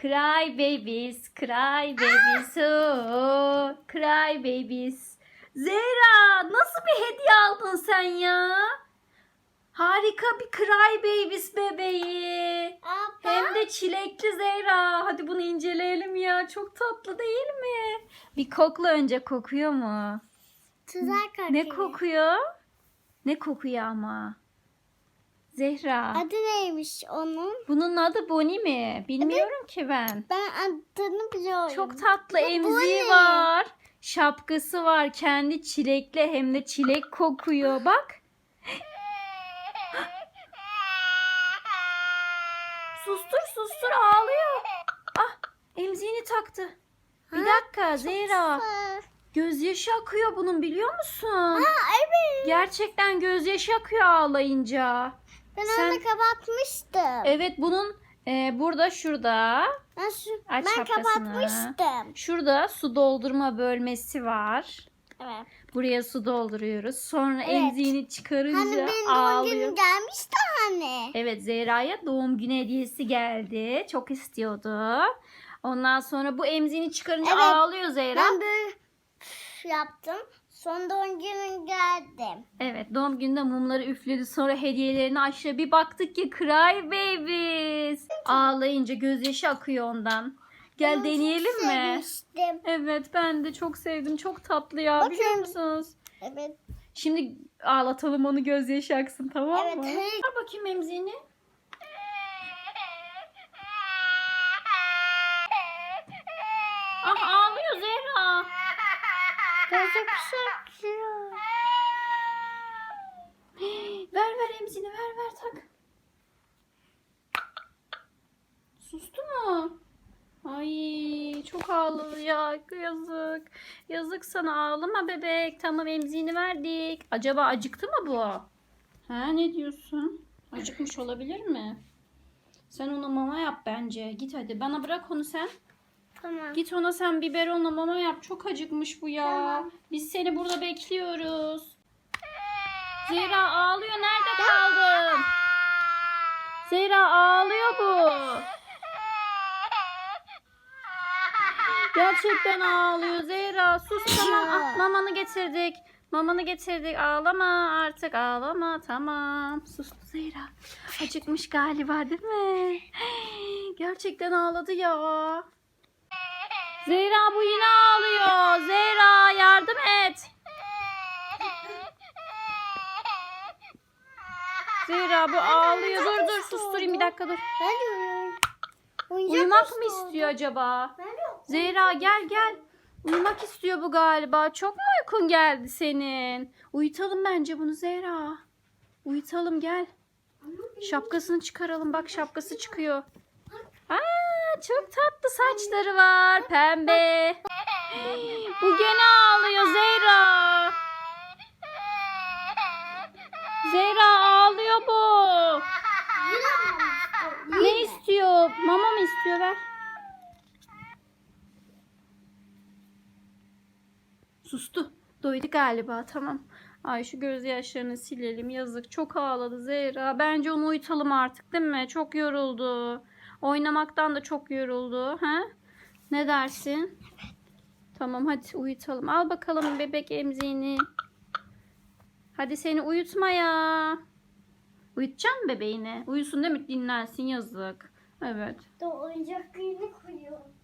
Cry babies, cry babies, oh, cry babies. Zehra nasıl bir hediye aldın sen ya? Harika bir cry babies bebeği. Abla. Hem de çilekli Zehra. Hadi bunu inceleyelim ya. Çok tatlı değil mi? Bir kokla önce kokuyor mu? Tuzak kokuyor. Ne kokuyor? Ne kokuyor ama? Zehra. Adı neymiş onun? Bunun adı Bonnie mi? Bilmiyorum ki ben. Ben adını biliyorum. Çok tatlı emziği Bonnie. var. Şapkası var. Kendi çilekli hem de çilek kokuyor. Bak. Sustur sustur ağlıyor. Ah emziğini taktı. Bir Ha, dakika Zehra. Gözyaşı akıyor bunun biliyor musun? evet. Gerçekten gözyaşı akıyor ağlayınca. Ben Sen- onu kapatmıştım. Evet bunun e, burada şurada Ben, şu, Aç ben şapkasını. kapatmıştım. şurada su doldurma bölmesi var. Evet. Buraya su dolduruyoruz. Sonra Evet. emziğini çıkarınca Hani benim doğum ağlıyor. günüm gelmişti hani. Evet Zehra'ya doğum günü hediyesi geldi. Çok istiyordu. Ondan sonra bu emziğini çıkarınca Evet. ağlıyor Zehra. Ben böyle üf yaptım. Son doğum günüm geldi. Evet doğum gününde mumları üfledi. Sonra hediyelerini açtı. Bir baktık ki Cry Babies. Ağlayınca gözyaşı akıyor ondan. Gel Ben çok deneyelim mi? sevmiştim. Evet ben de çok sevdim. Çok tatlı ya Bakın. biliyor musunuz? Evet. Şimdi ağlatalım onu gözyaşı aksın tamam Evet. mı? hayır. Ver bakayım emziğini. Ah ağlıyor Zehra. Gözü kısakıyor. ver ver emzini ver ver tak. Sustu mu? Ay çok ağladı ya yazık. Yazık sana ağlama bebek. Tamam emziğini verdik. Acaba acıktı mı bu? Ha ne diyorsun? Acıkmış olabilir mi? Sen ona mama yap bence. Git hadi. Bana bırak onu sen. Tamam. Git ona sen biberonla mama yap. Çok acıkmış bu ya. Tamam. Biz seni burada bekliyoruz. Zehra ağlıyor. Nerede kaldın? Zehra ağlıyor bu. Gerçekten ağlıyor Zehra. Sus tamam. Ah, mamanı getirdik. Mamanı getirdik. Ağlama artık ağlama. Tamam. Sustu Zehra. Acıkmış galiba değil mi? Gerçekten ağladı ya. Zehra bu yine ağlıyor. Zehra yardım et. Zehra bu ağlıyor. Dur dur susturayım bir dakika dur. Uyumak mı istiyor acaba? Zehra gel gel. Uyumak istiyor bu galiba. Çok mu uykun geldi senin? Uyutalım bence bunu Zehra. Uyutalım gel. Şapkasını çıkaralım. Bak şapkası çıkıyor. Aa, çok tatlı saçları var. Pembe. Bu gene ağlıyor Zehra. Zehra ağlıyor bu. Ne istiyor? Mama mı istiyor? Ver. Sustu. Doydu galiba. Tamam. Ay şu gözyaşlarını silelim. Yazık. Çok ağladı Zehra. Bence onu uyutalım artık değil mi? Çok yoruldu. Oynamaktan da çok yoruldu. Ha? Ne dersin? Tamam hadi uyutalım. Al bakalım bebek emziğini. Hadi seni uyutma ya. Uyutacaksın bebeğini. Uyusun değil mi? Dinlensin yazık. Evet. De oyuncak yerine koyuyorum.